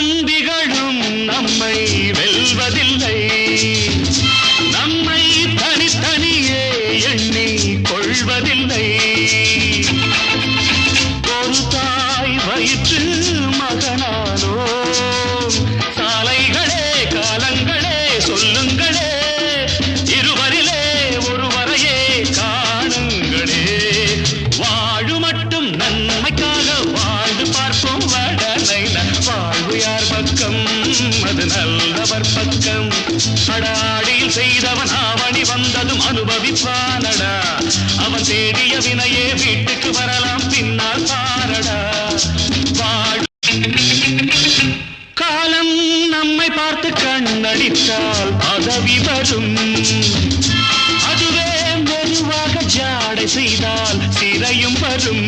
நம்பிகளும் நம்மை வெல்வதில்லை. நம்மை தனித்தனியே எண்ணி கொள்வதில்லை. ஒரு தாய் வயிற்று மகனானோ சாலைகளே காலங்களே சொல்லுங்கள். யார் பக்கம் அது நல்லவர் பக்கம். அடாடியில் செய்தவன் ஆவணி வந்ததும் அனுபவிப்பானடா. அவன் தேடிய வினையே வீட்டுக்கு வரலாம் பின்னால் பாரடா. காலம் நம்மை பார்த்து கண்ணடித்தால் பதவி வரும். அதுவே மெதுவாக ஜாடை செய்தால் சிறையும் வரும்.